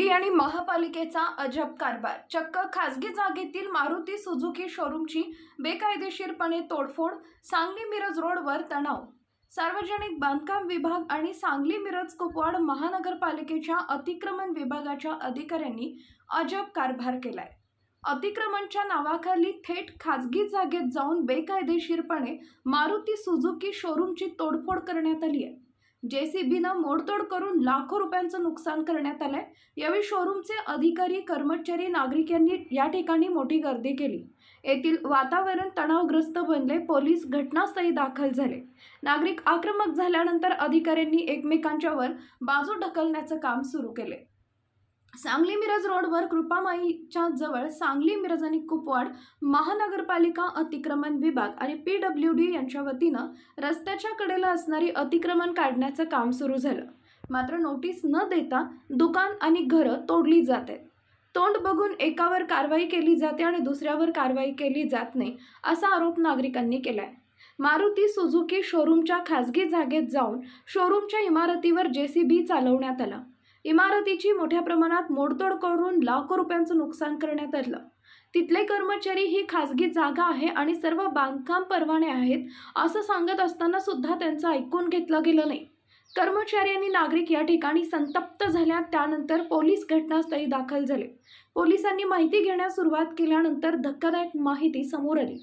D आणि महापालिकेचा अजब कारभार. चक्क खासगी जागेतील मारुती सुझुकी शोरूमची बेकायदेशीरपणे तोडफोड सांगली मिरज रोडवर तणाव. सार्वजनिक बांधकाम विभाग आणि सांगली मिरज कुपवाड महानगरपालिकेच्या अतिक्रमण विभागाच्या अधिकाऱ्यांनी अजब कारभार केलाय. अतिक्रमणच्या नावाखाली थेट खाजगी जागेत जाऊन बेकायदेशीरपणे मारुती सुझुकी शोरूमची तोडफोड करण्यात आली आहे जेसीबीनं मोडतोड करून लाखो रुपयांचं नुकसान करण्यात आलंय. यावेळी शोरूमचे अधिकारी कर्मचारी नागरिक यांनी या ठिकाणी मोठी गर्दी केली. येथील वातावरण तणावग्रस्त बनले पोलीस घटनास्थळी दाखल झाले. नागरिक आक्रमक झाल्यानंतर अधिकाऱ्यांनी एकमेकांच्यावर बाजू ढकलण्याचं काम सुरू केले. सांगली मिरज रोडवर कृपामाईच्या जवळ सांगली मिरज आणि कुपवाड महानगरपालिका अतिक्रमण विभाग आणि पी डब्ल्यू डी यांच्या वतीनं रस्त्याच्या कडेला असणारी अतिक्रमण काढण्याचं काम सुरू झालं. मात्र नोटीस न देता दुकान आणि घरं तोडली जात. आहेत तोंड बघून एकावर कारवाई केली जाते आणि दुसऱ्यावर कारवाई केली जात नाही असा आरोप नागरिकांनी केला आहे मारुती सुझुकी शोरूमच्या खासगी जागेत जाऊन शोरूमच्या इमारतीवर जे सी बी चालवण्यात आला. इमारतीची मोठ्या प्रमाणात मोडतोड करून लाखो रुपयांचं नुकसान करण्यात आलं. तिथले कर्मचारी ही खासगी जागा आहे आणि सर्व बांधकाम परवाने आहेत असं सांगत असताना सुद्धा त्यांचं ऐकून घेतलं गेलं नाही. कर्मचारी आणि नागरिक या ठिकाणी संतप्त झाल्या त्यानंतर पोलीस घटनास्थळी दाखल झाले. पोलिसांनी माहिती घेण्यास सुरुवात केल्यानंतर धक्कादायक माहिती समोर आली.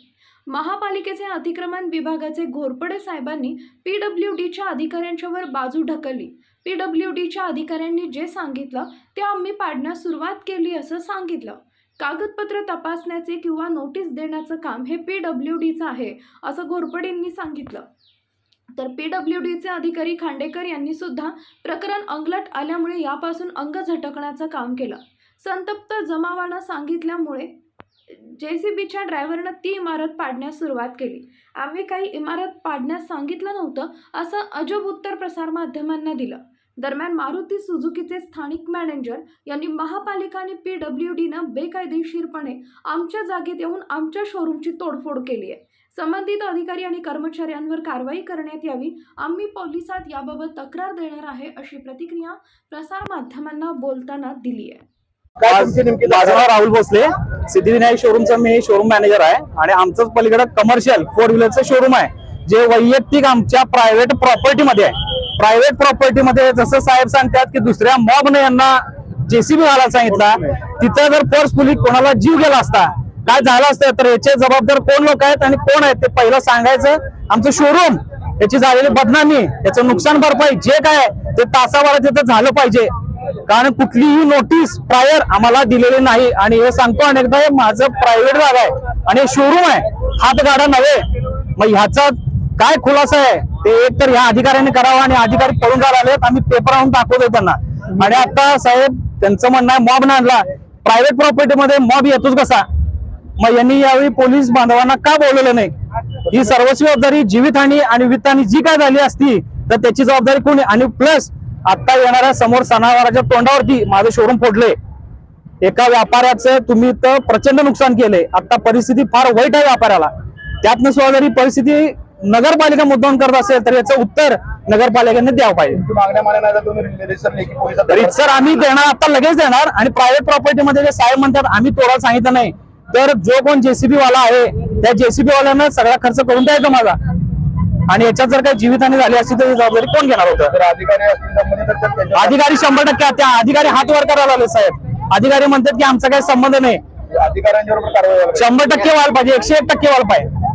महापालिकेचे अतिक्रमण विभागाचे घोरपडे साहेबांनी पी डब्ल्यू डीच्या अधिकाऱ्यांच्यावर बाजू ढकलली. पी डब्ल्यू डीच्या अधिकाऱ्यांनी जे सांगितलं ते आम्ही पाडण्यास सुरुवात केली असं सांगितलं. कागदपत्र तपासण्याचे किंवा नोटीस देण्याचं काम हे पी डब्ल्यू डीचं आहे असं घोरपडेंनी सांगितलं. तर पी डब्ल्यू डीचे अधिकारी खांडेकर यांनी सुद्धा प्रकरण अंगलट आल्यामुळे यापासून अंग झटकण्याचं काम केलं. संतप्त जमावानं सांगितल्यामुळे जे सी बीच्या ड्रायव्हरनं ती इमारत पाडण्यास सुरुवात केली. आम्ही काही इमारत पाडण्यास सांगितलं नव्हतं असं अजब उत्तर प्रसारमाध्यमांना दिलं. दरम्यान मारुती सुझुकीचे स्थानिक मॅनेजर यांनी महापालिका आणि पी डब्ल्यू डीनं बेकायदेशीरपणे आमच्या जागेत येऊन आमच्या शोरूमची तोडफोड केली आहे. संबंधित अधिकारी आणि कर्मचाऱ्यांवर कारवाई करण्यात यावी. आम्ही पोलिसात याबाबत तक्रार देणार आहे अशी प्रतिक्रिया प्रसार माध्यमांना बोलताना दिली आहे. माझं नाव राहुल भोसले सिद्धिविनायक शोरूमचा मी शोरूम मॅनेजर आहे आणि आमचंच पलीकडे कमर्शियल फोर व्हीलरचं शोरूम आहे जे वैयक्तिक आमच्या प्रायव्हेट प्रॉपर्टी मध्ये आहे. प्रायव्हेट प्रॉपर्टीमध्ये जसं साहेब सांगतात की दुसऱ्या मॉबने यांना जेसीबी व्हायला सांगितला तिथं जर फोर्सफुली कोणाला जीव गेला असता काय झालं असतं? तर याचे जबाबदार कोण लोक आहेत आणि कोण आहेत? ते पहिलं सांगायचं आमचं शोरूम याची झालेली बदनामी याचं नुकसान भरपाई जे काय ते तासावाला तिथं झालं पाहिजे. कारण कुठलीही नोटीस प्रायर आम्हाला दिलेली नाही. आणि हे सांगतो अनेकदा हे माझं प्रायव्हेट जागा आहे आणि शोरूम आहे. हातगाडा नव्हे. मग ह्याचा काय खुलासा आहे? ते एक तर ह्या अधिकाऱ्यांनी करावा आणि अधिकारी पळून जायला आलेत आम्ही पेपर आणून दाखवतोय त्यांना. आणि आता साहेब त्यांचं म्हणणं आहे मॉब आणला. प्रायव्हेट प्रॉपर्टी मध्ये मॉब येतोच कसा? मग यांनी यावेळी पोलीस बांधवांना का बोलवलं नाही? ही सर्वस्वी जबाबदारी जीवितहानी आणि वित्तहानी जी काय झाली असती तर त्याची जबाबदारी कोणी आणि प्लस आता येणाऱ्या समोर सणावाराच्या तोंडावरती माझं शोरूम फोडले एका व्यापाऱ्याचं तुम्ही तर प्रचंड नुकसान केलंय. आता परिस्थिती फार वाईट आहे व्यापाऱ्याला. त्यातनं सुद्धा जरी परिस्थिती नगरपालिका मुद्दाम करत असेल तर याचं उत्तर नगरपालिकेने द्यावं पाहिजे. सर आम्ही देणार आता लगेच देणार. आणि प्रायव्हेट प्रॉपर्टी मध्ये जे साहेब म्हणतात आम्ही तोडायला सांगितलं नाही. तर जो कोण जेसीबी वाला आहे त्या जेसीबी वाल्यानं सगळा खर्च करून द्यायचा माझा. आणि याच्यात जर काही जीवितहानी झाली असती तर जबाबदारी कोण घेणार होतं? अधिकारी शंभर टक्के त्या अधिकारी हात वर करायला आले साहेब. अधिकारी म्हणतात की आमचा काही संबंध नाही. पाहिजे. शंभर टक्के व्हायला पाहिजे एकशे एक टक्के व्हायला पाहिजे.